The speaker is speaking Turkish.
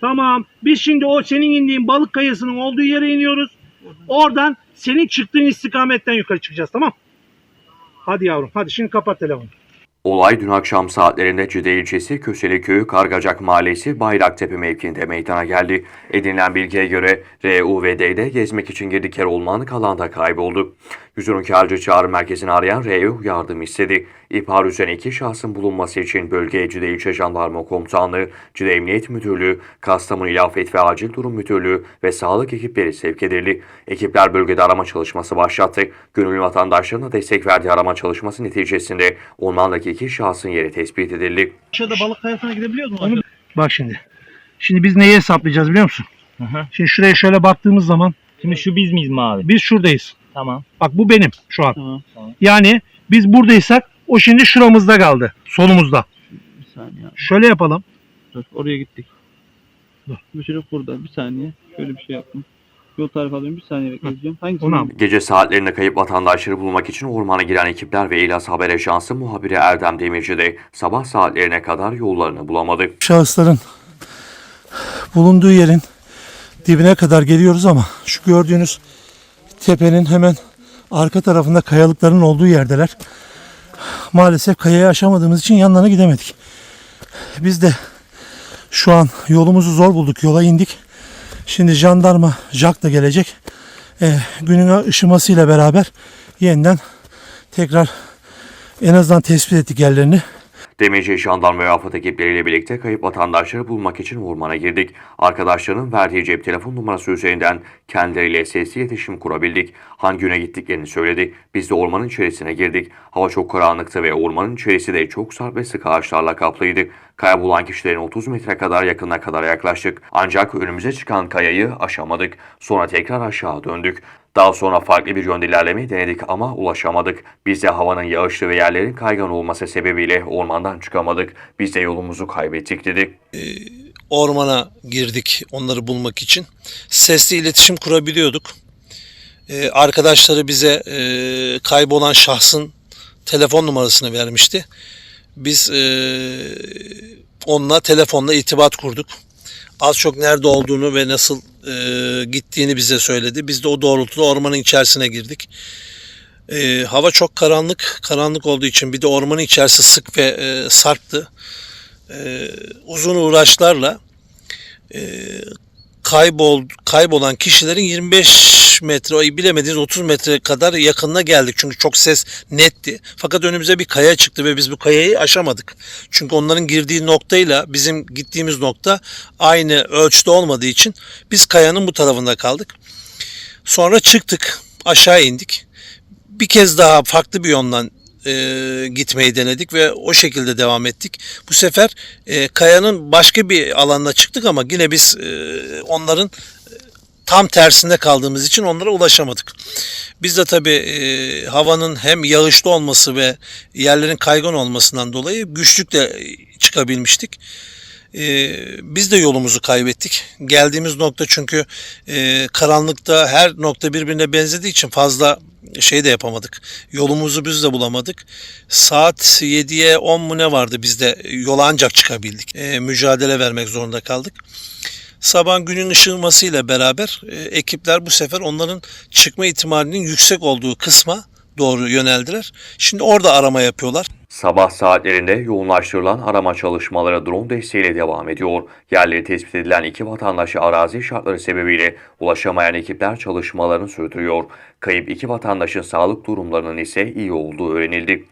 Tamam. Biz şimdi o senin indiğin balık kayasının olduğu yere iniyoruz. Oradan senin çıktığın istikametten yukarı çıkacağız tamam? Hadi yavrum hadi şimdi kapat telefonu. Olay dün akşam saatlerinde Cide ilçesi Köseli Köyü Kargacak Mahallesi Bayraktepe mevkiinde meydana geldi. Edinilen bilgiye göre RUVD'de gezmek için girdikleri ormanlık alanda kayboldu. Yüzünün Kârcı Çağrı Merkezi'ni arayan RU yardım istedi. İhbar üzerine iki şahsın bulunması için bölgeye Cide İlçe Jandarma Komutanlığı, Cide Emniyet Müdürlüğü, Kastamonu İl Afet ve Acil Durum Müdürlüğü ve sağlık ekipleri sevk edildi. Ekipler bölgede arama çalışması başlattı. Gönüllü vatandaşlarına destek verdiği arama çalışması neticesinde ormandaki iki şahsın yeri tespit edildi. Aşağıda balık kayasına gidebiliyor mu? Bak şimdi. Şimdi biz neyi hesaplayacağız biliyor musun? Hı hı. Şimdi şuraya şöyle baktığımız zaman Şimdi şu biz miyiz mi abi? biz şuradayız. Tamam. Bak bu benim şu an. Tamam. Tamam. Yani biz buradaysak o şimdi şuramızda kaldı. Solumuzda. Bir saniye. Şöyle yapalım. Dur oraya gittik. Dur. Bu çocuk burada. Bir saniye. Şöyle bir şey yaptım. Yol tarifi alıyorum. Bir saniye bekleyeceğim. Hangisi? Onu al. Gece saatlerinde kayıp vatandaşları bulmak için ormana giren ekipler ve İlas Haber Ajansı muhabiri Erdem Demirci de sabah saatlerine kadar yollarını bulamadı. şahısların bulunduğu yerin dibine kadar geliyoruz ama şu gördüğünüz tepenin hemen arka tarafında kayalıkların olduğu yerdeler. Maalesef kayayı aşamadığımız için yanlarına gidemedik. Biz de şu an yolumuzu zor bulduk. Yola indik. Şimdi jandarma Jack da gelecek. Ee, günün ışımasıyla beraber yeniden tekrar en azından tespit ettik yerlerini. Demirci jandarma ve afet ekipleriyle birlikte kayıp vatandaşları bulmak için ormana girdik. Arkadaşlarının verdiği cep telefon numarası üzerinden kendileriyle sesli iletişim kurabildik. Hangi yöne gittiklerini söyledi. Biz de ormanın içerisine girdik. Hava çok karanlıktı ve ormanın içerisi de çok sarp ve sık ağaçlarla kaplıydı. Kaybolan kişilerin 30 metre kadar yakına kadar yaklaştık. Ancak önümüze çıkan kayayı aşamadık. Sonra tekrar aşağı döndük. Daha sonra farklı bir yönde ilerlemeyi denedik ama ulaşamadık. Biz de havanın yağışlı ve yerlerin kaygan olması sebebiyle ormandan çıkamadık. Biz de yolumuzu kaybettik dedik. ormana girdik onları bulmak için. Sesli iletişim kurabiliyorduk. Ee, arkadaşları bize e, kaybolan şahsın telefon numarasını vermişti. Biz e, onunla telefonla irtibat kurduk. Az çok nerede olduğunu ve nasıl e, gittiğini bize söyledi. Biz de o doğrultuda ormanın içerisine girdik. E, hava çok karanlık. Karanlık olduğu için bir de ormanın içerisi sık ve e, sarptı e, uzun uğraşlarla e, kaybol kaybolan kişilerin 25 metre bilemediğiniz 30 metre kadar yakınına geldik. Çünkü çok ses netti. Fakat önümüze bir kaya çıktı ve biz bu kayayı aşamadık. Çünkü onların girdiği noktayla bizim gittiğimiz nokta aynı ölçüde olmadığı için biz kayanın bu tarafında kaldık. Sonra çıktık, aşağı indik. Bir kez daha farklı bir yoldan e, gitmeyi denedik ve o şekilde devam ettik. Bu sefer e, kayanın başka bir alanına çıktık ama yine biz e, onların e, tam tersinde kaldığımız için onlara ulaşamadık. Biz de tabii e, havanın hem yağışlı olması ve yerlerin kaygan olmasından dolayı güçlükle çıkabilmiştik. Ee, biz de yolumuzu kaybettik. Geldiğimiz nokta çünkü e, karanlıkta her nokta birbirine benzediği için fazla şey de yapamadık. Yolumuzu biz de bulamadık. Saat 7'ye 10 mu ne vardı biz de yola ancak çıkabildik. Ee, mücadele vermek zorunda kaldık. Sabah günün ışılmasıyla beraber e, ekipler bu sefer onların çıkma ihtimalinin yüksek olduğu kısma doğru yöneldiler. Şimdi orada arama yapıyorlar. Sabah saatlerinde yoğunlaştırılan arama çalışmaları drone desteğiyle devam ediyor. Yerleri tespit edilen iki vatandaşı arazi şartları sebebiyle ulaşamayan ekipler çalışmalarını sürdürüyor. Kayıp iki vatandaşın sağlık durumlarının ise iyi olduğu öğrenildi.